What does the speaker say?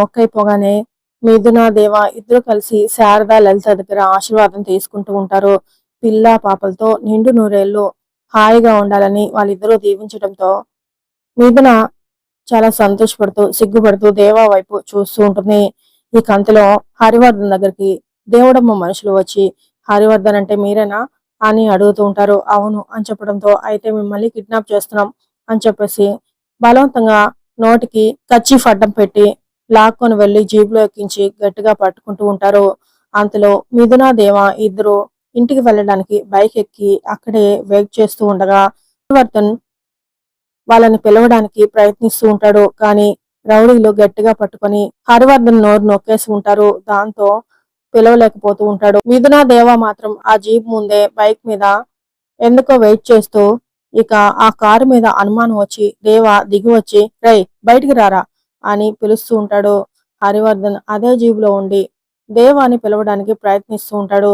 మొక్కైపోగానే మిథున దేవ ఇద్దరు కలిసి శారద లలిత దగ్గర ఆశీర్వాదం తీసుకుంటూ ఉంటారు. పిల్ల పాపలతో నిండు నూరేళ్ళు హాయిగా ఉండాలని వాళ్ళిద్దరూ దీవించడంతో మిథున చాలా సంతోషపడుతూ సిగ్గుపడుతూ దేవా వైపు చూస్తూ ఉంటుంది. ఈ కంతలో హరివర్ధన్ దగ్గరికి దేవుడమ్మ మనుషులు వచ్చి హరివర్ధన్ అంటే మీరేనా? అని అడుగుతూ ఉంటారు. అవును అని చెప్పడంతో అయితే మిమ్మల్ని కిడ్నాప్ చేస్తున్నాం అని చెప్పేసి బలవంతంగా నోటికి కచ్చి అడ్డం పెట్టి లాక్కొని వెళ్ళి జీబులో ఎక్కించి గట్టిగా పట్టుకుంటూ ఉంటారు అంతలో మిథునాదేవ ఇద్దరు ఇంటికి వెళ్ళడానికి బైక్ ఎక్కి అక్కడే వెయిట్ చేస్తూ ఉండగా హరివర్ధన్ వాళ్ళని పిలవడానికి ప్రయత్నిస్తూ ఉంటాడు. కానీ రౌడీలు గట్టిగా పట్టుకొని హరివర్ధన్ నోరు నొక్కేసి ఉంటారు. దాంతో పిలవలేకపోతూ ఉంటాడు. మిథునా దేవ మాత్రం ఆ జీప్ ముందే బైక్ మీద ఎందుకో వెయిట్ చేస్తూ ఇక ఆ కారు మీద అనుమానం వచ్చి దేవ దిగి వచ్చి రై బయటికి రారా? అని పిలుస్తూ ఉంటాడు. హరివర్ధన్ అదే జీబులో ఉండి దేవాని పిలవడానికి ప్రయత్నిస్తూ ఉంటాడు.